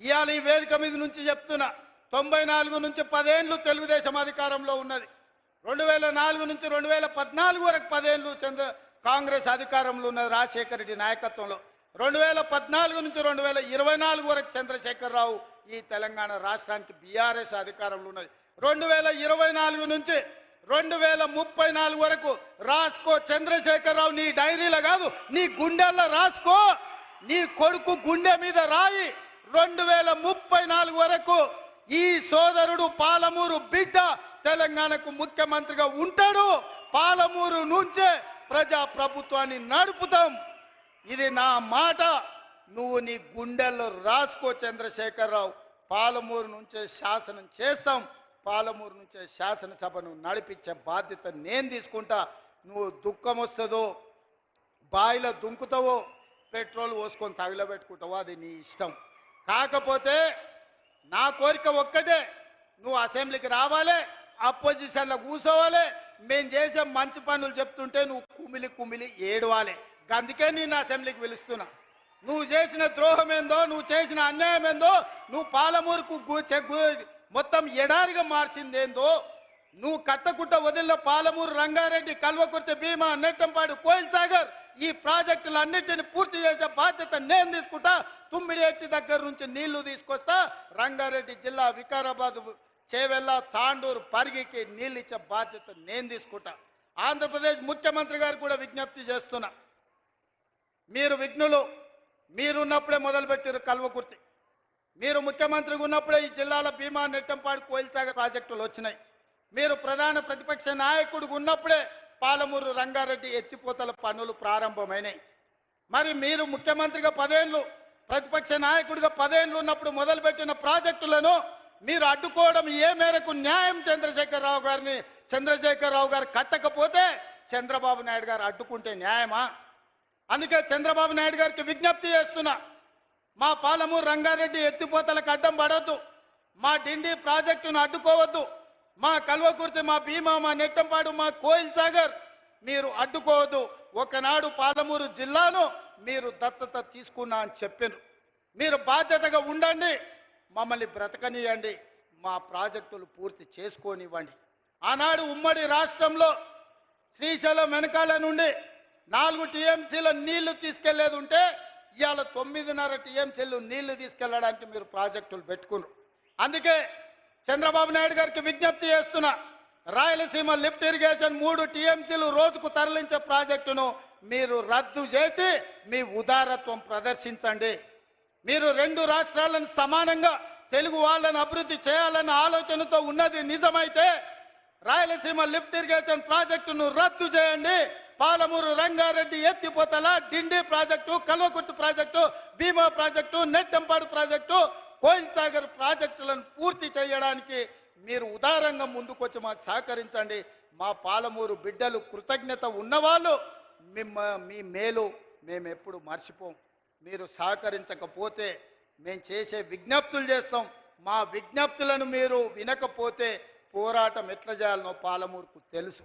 ఇవాళ ఈ వేదిక మీద నుంచి చెప్తున్నా తొంభై నాలుగు నుంచి పదేండ్లు తెలుగుదేశం అధికారంలో ఉన్నది. రెండు వేల నాలుగు నుంచి రెండు వేల పద్నాలుగు వరకు పదేండ్లు చంద్ర కాంగ్రెస్ అధికారంలో ఉన్నది రాజశేఖర రెడ్డి నాయకత్వంలో. రెండు వేల పద్నాలుగు నుంచి రెండు వేల ఇరవై నాలుగు వరకు చంద్రశేఖరరావు ఈ తెలంగాణ రాష్ట్రానికి బీఆర్ఎస్ అధికారంలో ఉన్నది. రెండు వేల ఇరవై నాలుగు నుంచి రెండు వేల ముప్పై నాలుగు వరకు రాసుకో చంద్రశేఖరరావు నీ డైరీలో కాదు నీ గుండెల్లో రాసుకో నీ కొడుకు గుండె మీద రాయి. రెండు వేల ముప్పై నాలుగు వరకు ఈ సోదరుడు పాలమూరు బిడ్డ తెలంగాణకు ముఖ్యమంత్రిగా ఉంటాడు. పాలమూరు నుంచే ప్రజా ప్రభుత్వాన్ని నడుపుతాం. ఇది నా మాట. నువ్వు నీ గుండెల్లో రాసుకో చంద్రశేఖరరావు. పాలమూరు నుంచే శాసనం చేస్తాం. పాలమూరు నుంచే శాసనసభను నడిపించే బాధ్యత నేను తీసుకుంటా. నువ్వు దుఃఖం వస్తుందో బాయిలో దుంకుతావో పెట్రోల్ పోసుకొని తగిలబెట్టుకుంటావో అది నీ ఇష్టం. కాకపోతే నా కోరిక ఒక్కటే నువ్వు అసెంబ్లీకి రావాలి అపోజిషన్లో కూర్చోవాలి మేము చేసే మంచి పనులు చెప్తుంటే నువ్వు కుమిలి కుమిలి ఏడవాలి. అందుకే నేను అసెంబ్లీకి పిలుస్తున్నా. నువ్వు చేసిన ద్రోహం ఏందో నువ్వు చేసిన అన్యాయం ఏందో నువ్వు పాలమూరుకు మొత్తం ఎడారిగా మార్చిందేందో నువ్వు కట్టకుట్ట వదిలిన పాలమూరు రంగారెడ్డి కల్వకుర్తి భీమా నెట్టంపాడు కోయిల్ సాగర్ ఈ ప్రాజెక్టులన్నిటిని పూర్తి చేసే బాధ్యత నేను తీసుకుంటా. తుమ్మిడి దగ్గర నుంచి నీళ్ళు తీసుకొస్తా. రంగారెడ్డి జిల్లా వికారాబాద్ చేవెళ్ళ తాండూరు పరిగికి నీళ్ళు ఇచ్చే బాధ్యత నేను తీసుకుంటా. ఆంధ్రప్రదేశ్ ముఖ్యమంత్రి గారు కూడా విజ్ఞప్తి చేస్తున్నా. మీరు విఘ్నులు మీరున్నప్పుడే మొదలుపెట్టారు కల్వకుర్తి. మీరు ముఖ్యమంత్రిగా ఉన్నప్పుడే ఈ జిల్లాల భీమా నెట్టంపాడు కోయిల్సాగర్ ప్రాజెక్టులు వచ్చినాయి. మీరు ప్రధాన ప్రతిపక్ష నాయకుడు ఉన్నప్పుడే పాలమూరు రంగారెడ్డి ఎత్తిపోతల పనులు ప్రారంభమైనాయి. మరి మీరు ముఖ్యమంత్రిగా పదేళ్ళు ప్రతిపక్ష నాయకుడిగా పదేళ్ళు ఉన్నప్పుడు మొదలుపెట్టిన ప్రాజెక్టులను మీరు అడ్డుకోవడం ఏ మేరకు న్యాయం చంద్రశేఖరరావు గారిని చంద్రశేఖరరావు గారు కట్టకపోతే చంద్రబాబు నాయుడు గారు అడ్డుకుంటే న్యాయమా? అందుకే చంద్రబాబు నాయుడు గారికి విజ్ఞప్తి చేస్తున్నా మా పాలమూరు రంగారెడ్డి ఎత్తిపోతలకు అడ్డం పడవద్దు మా డిండి ప్రాజెక్టును అడ్డుకోవద్దు మా కల్వకుర్తి మా భీమా మా నెట్టంపాడు మా కోయిల్ సాగర్ మీరు అడ్డుకోవద్దు. ఒకనాడు పాలమూరు జిల్లాను మీరు దత్తత తీసుకున్నా అని చెప్పారు మీరు బాధ్యతగా ఉండండి మమ్మల్ని బ్రతకనియండి మా ప్రాజెక్టులు పూర్తి చేసుకోనివ్వండి. ఆనాడు ఉమ్మడి రాష్ట్రంలో శ్రీశైలం వెనకాల నుండి నాలుగు టీఎంసీల నీళ్ళు తీసుకెళ్ళేది ఉంటే ఇవాళ తొమ్మిదిన్నర టీఎంసీలు నీళ్ళు తీసుకెళ్ళడానికి మీరు ప్రాజెక్టులు పెట్టుకున్నారు. అందుకే చంద్రబాబు నాయుడు గారికి విజ్ఞప్తి చేస్తున్నా రాయలసీమ లిఫ్ట్ ఇరిగేషన్ మూడు టీఎంసీలు రోజుకు తరలించే ప్రాజెక్టును మీరు రద్దు చేసి మీ ఉదారత్వం ప్రదర్శించండి. మీరు రెండు రాష్ట్రాలను సమానంగా తెలుగు వాళ్ళని అభివృద్ధి చేయాలన్న ఆలోచనతో ఉన్నది నిజమైతే రాయలసీమ లిఫ్ట్ ఇరిగేషన్ ప్రాజెక్టును రద్దు చేయండి. పాలమూరు రంగారెడ్డి ఎత్తిపోతల Dindi project Kalwakurthy project Bhima project Nettempadu project Koil Sagar ప్రాజెక్టులను పూర్తి చేయడానికి మీరు ఉదారంగా ముందుకొచ్చి మాకు సహకరించండి. మా పాలమూరు బిడ్డలు కృతజ్ఞత ఉన్నవాళ్ళు మిమ్మ మీ మేలు మేము ఎప్పుడు మర్చిపోం. మీరు సహకరించకపోతే మేము చేసే విజ్ఞప్తులు చేస్తాం. మా విజ్ఞప్తులను మీరు వినకపోతే పోరాటం ఎట్లా చేయాలనో పాలమూరుకు తెలుసు.